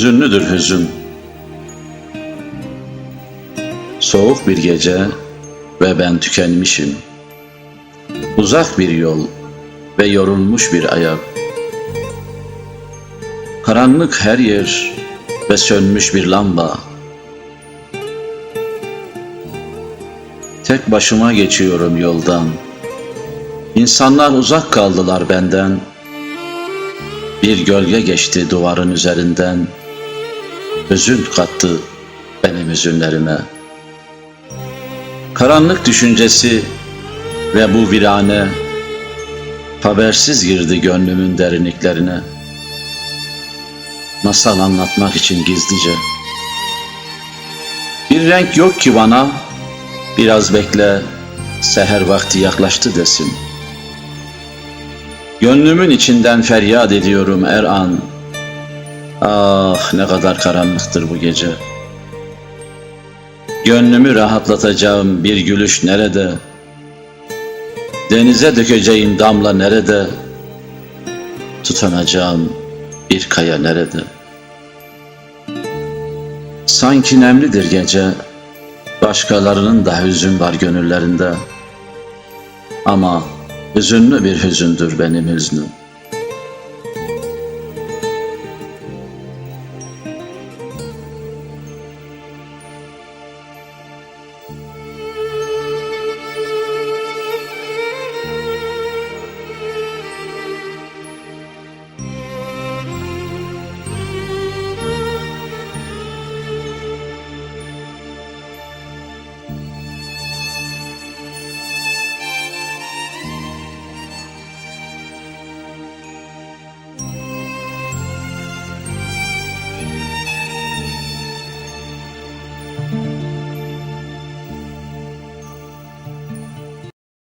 Hüzünlüdür hüzün. Soğuk bir gece ve ben tükenmişim. Uzak bir yol ve yorulmuş bir ayak. Karanlık her yer ve sönmüş bir lamba. Tek başıma geçiyorum yoldan. İnsanlar uzak kaldılar benden. Bir gölge geçti duvarın üzerinden. Hüzün kattı benim hüzünlerime. Karanlık düşüncesi ve bu virane habersiz girdi gönlümün derinliklerine. Masal anlatmak için gizlice. Bir renk yok ki bana, biraz bekle, seher vakti yaklaştı desin. Gönlümün içinden feryat ediyorum er an. Ah ne kadar karanlıktır bu gece. Gönlümü rahatlatacağım bir gülüş nerede? Denize dökeceğim damla nerede? Tutanacağım bir kaya nerede? Sanki nemlidir gece, başkalarının da hüzün var gönüllerinde. Ama hüzünlü bir hüzündür benim hüznüm.